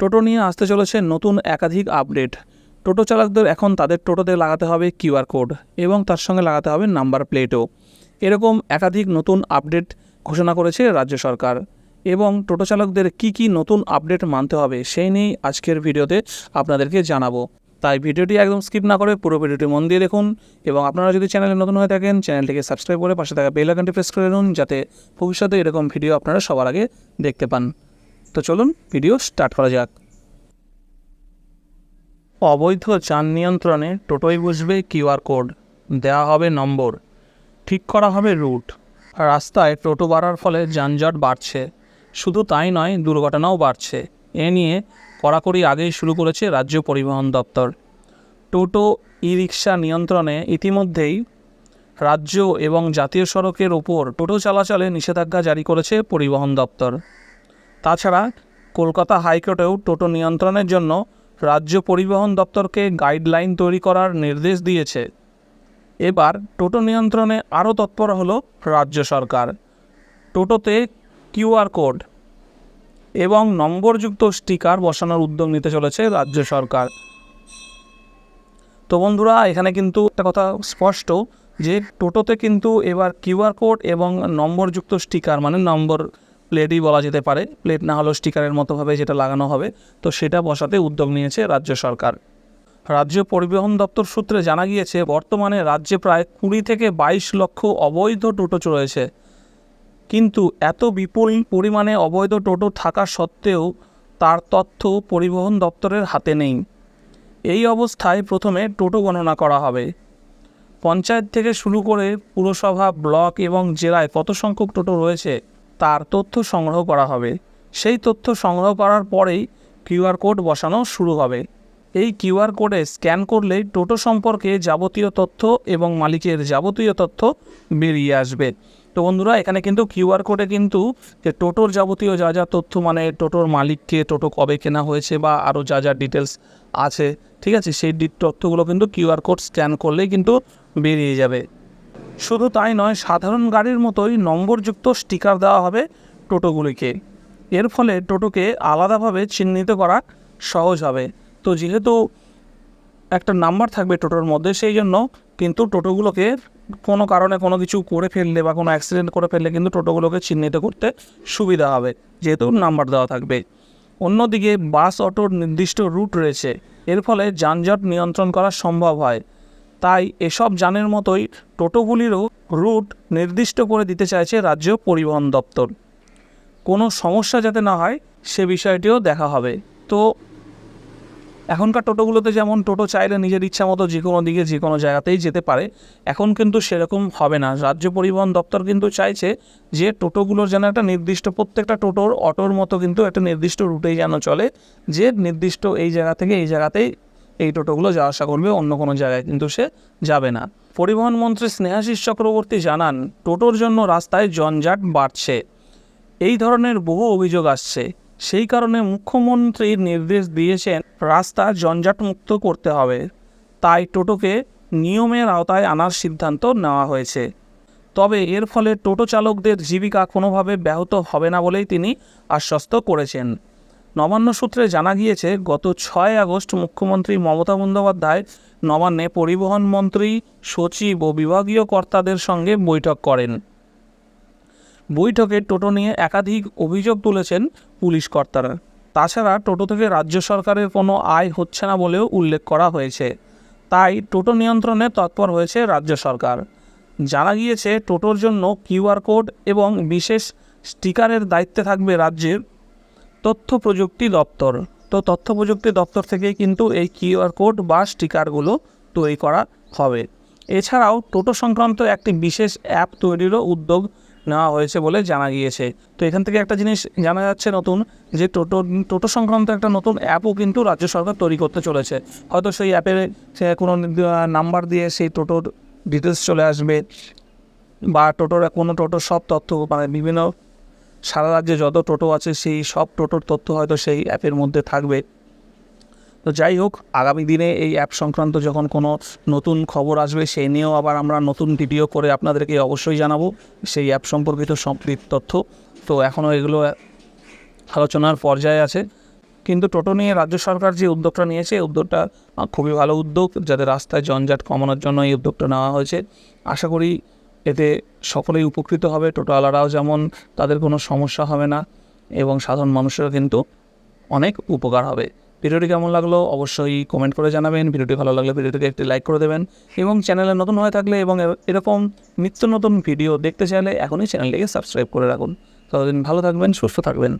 টোটো নিয়ে আসতে চলেছে নতুন একাধিক আপডেট। টোটো চালকদের এখন তাদের টোটোতে লাগাতে হবে কিউআর কোড এবং তার সঙ্গে লাগাতে হবে নাম্বার প্লেটও। এরকম একাধিক নতুন আপডেট ঘোষণা করেছে রাজ্য সরকার এবং টোটো চালকদের কী কী নতুন আপডেট মানতে হবে সেই নিয়েই আজকের ভিডিওতে আপনাদেরকে জানাব। তাই ভিডিওটি একদম স্কিপ না করে পুরো ভিডিওটি মন দিয়ে দেখুন এবং আপনারা যদি চ্যানেলে নতুন হয়ে থাকেন, চ্যানেলটিকে সাবস্ক্রাইব করে পাশে থাকা বেল আইকনটি প্রেস করে নিন যাতে ভবিষ্যতে এরকম ভিডিও আপনারা সবার আগে দেখতে পান। তো চলুন ভিডিও স্টার্ট করা যাক। অবৈধ যান নিয়ন্ত্রণে টোটোই বুঝবে কিউআর কোড। দেওয়া হবে নম্বর। ঠিক করা হবে রুট। রাস্তায় টোটো বাড়ার ফলে যানজট বাড়ছে। শুধু তাই নয়, দুর্ঘটনাও বাড়ছে। এ নিয়ে কড়াকড়ি আগেই শুরু করেছে রাজ্য পরিবহন দপ্তর। টোটো ই রিক্সা নিয়ন্ত্রণে ইতিমধ্যেই রাজ্য এবং জাতীয় সড়কের ওপর টোটো চলাচলে নিষেধাজ্ঞা জারি করেছে পরিবহন দপ্তর। তাছাড়া কলকাতা হাইকোর্টেও টোটো নিয়ন্ত্রণের জন্য রাজ্য পরিবহন দপ্তরকে গাইডলাইন তৈরি করার নির্দেশ দিয়েছে। এবার টোটো নিয়ন্ত্রণে আরও তৎপর হলো রাজ্য সরকার। টোটোতে কিউআর কোড এবং নম্বরযুক্ত স্টিকার বসানোর উদ্যোগ নিতে চলেছে রাজ্য সরকার। তো বন্ধুরা, এখানে কিন্তু একটা কথা স্পষ্ট যে টোটোতে কিন্তু এবার কিউআর কোড এবং নম্বরযুক্ত স্টিকার মানে নম্বর প্লেটই বলা যেতে পারে। প্লেট না হলেও স্টিকারের মতোভাবে যেটা লাগানো হবে, তো সেটা বসাতে উদ্যোগ নিয়েছে রাজ্য সরকার। রাজ্য পরিবহন দপ্তর সূত্রে জানা গিয়েছে, বর্তমানে রাজ্যে প্রায় কুড়ি থেকে বাইশ লক্ষ অবৈধ টোটো রয়েছে কিন্তু এত বিপুল পরিমাণে অবৈধ টোটো থাকা সত্ত্বেও তার তথ্য পরিবহন দপ্তরের হাতে নেই। এই অবস্থায় প্রথমে টোটো গণনা করা হবে। পঞ্চায়েত থেকে শুরু করে পুরসভা, ব্লক এবং জেলায় কত সংখ্যক টোটো রয়েছে? তার তথ্য সংগ্রহ করা হবে। সেই তথ্য সংগ্রহ করার পরেই কিউআর কোড বসানো শুরু হবে। এই কিউআর কোডে স্ক্যান করলেই টোটো সম্পর্কে যাবতীয় তথ্য এবং মালিকের যাবতীয় তথ্য বেরিয়ে আসবে। তো বন্ধুরা, এখানে কিন্তু কিউআর কোডে কিন্তু যে টোটোর যাবতীয় যা যা তথ্য মানে টোটোর মালিককে টোটো কবে কেনা হয়েছে বা আরও যা যা ডিটেলস আছে, ঠিক আছে? সেই তথ্যগুলো কিন্তু কিউআর কোড স্ক্যান করলেই কিন্তু বেরিয়ে যাবে। শুধু তাই নয়, সাধারণ গাড়ির মতোই নম্বরযুক্ত স্টিকার দেওয়া হবে টোটোগুলিকে। এর ফলে টোটোকে আলাদাভাবে চিহ্নিত করা সহজ হবে। তো যেহেতু একটা নাম্বার থাকবে টোটোর মধ্যে, সেই জন্য কিন্তু টোটোগুলোকে কোনো কারণে কোনো কিছু করে ফেললে বা কোনো অ্যাক্সিডেন্ট করে ফেললে কিন্তু টোটোগুলোকে চিহ্নিত করতে সুবিধা হবে, যেহেতু নাম্বার দেওয়া থাকবে। অন্যদিকে বাস অটোর নির্দিষ্ট রুট রয়েছে। এর ফলে যানজট নিয়ন্ত্রণ করা সম্ভব হয়। তাই এসব যানের মতোই টোটোগুলিরও রুট নির্দিষ্ট করে দিতে চাইছে রাজ্য পরিবহন দপ্তর। কোনো সমস্যা যাতে না হয়, সে বিষয়টিও দেখা হবে। তো, এখনকার টোটোগুলোতে যেমন টোটো চাইলে নিজের ইচ্ছা মতো যে কোনো দিকে যে কোনো জায়গাতেই যেতে পারে, এখন কিন্তু সেরকম হবে না। রাজ্য পরিবহন দপ্তর কিন্তু চাইছে যে টোটোগুলোর যেন একটা নির্দিষ্ট প্রত্যেকটা টোটোর অটোর মতো কিন্তু একটা নির্দিষ্ট রুটেই যেন চলে, যে নির্দিষ্ট এই জায়গা থেকে এই জায়গাতেই এই টোটোগুলো যাওয়া আসা করবে, অন্য কোনো জায়গায় কিন্তু সে যাবে না। পরিবহন মন্ত্রী স্নেহাশিস চক্রবর্তী জানান, টোটোর জন্য রাস্তায় জঞ্জাট বাড়ছে। এই ধরনের বহু অভিযোগ আসছে। সেই কারণে মুখ্যমন্ত্রী নির্দেশ দিয়েছেন, রাস্তা জঞ্জাটমুক্ত করতে হবে। তাই টোটোকে নিয়মের আওতায় আনার সিদ্ধান্ত নেওয়া হয়েছে। তবে এর ফলে টোটো চালকদের জীবিকা কোনোভাবে ব্যাহত হবে না বলেই তিনি আশ্বস্ত করেছেন। নবান্ন সূত্রে জানা গিয়েছে, গত ছয় আগস্ট মুখ্যমন্ত্রী মমতা বন্দ্যোপাধ্যায় নবান্নে পরিবহন মন্ত্রী, সচিব ও বিভাগীয় কর্তাদের সঙ্গে বৈঠক করেন। বৈঠকে টোটো নিয়ে একাধিক অভিযোগ তুলেছেন পুলিশ কর্তারা। তাছাড়া টোটো থেকে রাজ্য সরকারের কোনো আয় হচ্ছে না বলেও উল্লেখ করা হয়েছে। তাই টোটো নিয়ন্ত্রণে তৎপর হয়েছে রাজ্য সরকার। জানা গিয়েছে, টোটোর জন্য কিউআর কোড এবং বিশেষ স্টিকারের দায়িত্বে থাকবে রাজ্যের তথ্য প্রযুক্তি দপ্তর। তো তথ্য প্রযুক্তি দপ্তর থেকে কিন্তু এই কিউআর কোড বা স্টিকারগুলো তৈরি করা হবে। এছাড়াও টোটো সংক্রান্ত একটি বিশেষ অ্যাপ তৈরিরও উদ্যোগ নেওয়া হয়েছে বলে জানা গিয়েছে। তো এখান থেকে একটা জিনিস জানা যাচ্ছে নতুন, যে টোটো টোটো সংক্রান্ত একটা নতুন অ্যাপও কিন্তু রাজ্য সরকার তৈরি করতে চলেছে। হয়তো সেই অ্যাপে সে কোনো নাম্বার দিয়ে সেই টোটোর ডিটেলস চলে আসবে, বা টোটোর কোনো টোটোর সব তথ্য মানে বিভিন্ন সারা রাজ্যে যত টোটো আছে, সেই সব টোটোর তথ্য হয়তো সেই অ্যাপের মধ্যে থাকবে। তো যাই হোক, আগামী দিনে এই অ্যাপ সংক্রান্ত যখন কোনো নতুন খবর আসবে সেই নিয়েও আবার আমরা নতুন ভিডিও করে আপনাদেরকে অবশ্যই জানাব সেই অ্যাপ সম্পর্কিত সম্পৃক্ত তথ্য। তো এখনও এগুলো আলোচনার পর্যায়ে আছে। কিন্তু টোটো নিয়ে রাজ্য সরকার যে উদ্যোগটা নিয়েছে উদ্যোগটা খুবই ভালো উদ্যোগ। যাতে রাস্তায় জঞ্জাট কমানোর জন্য এই উদ্যোগটা নেওয়া হয়েছে। আশা করি এতে সকলেই উপকৃত হবে। টোটোওয়ালারাও যেমন তাদের কোনো সমস্যা হবে না এবং সাধারণ মানুষেরও কিন্তু অনেক উপকার হবে। ভিডিওটি কেমন লাগল অবশ্যই কমেন্ট করে জানাবেন। ভিডিওটি ভালো লাগলে ভিডিওটিকে একটি লাইক করে দেবেন এবং চ্যানেলে নতুন হয়ে থাকলে এবং এরকম নিত্য নতুন ভিডিও দেখতে চাইলে এখনই চ্যানেলটিকে সাবস্ক্রাইব করে রাখুন। ততদিন ভালো থাকবেন, সুস্থ থাকবেন।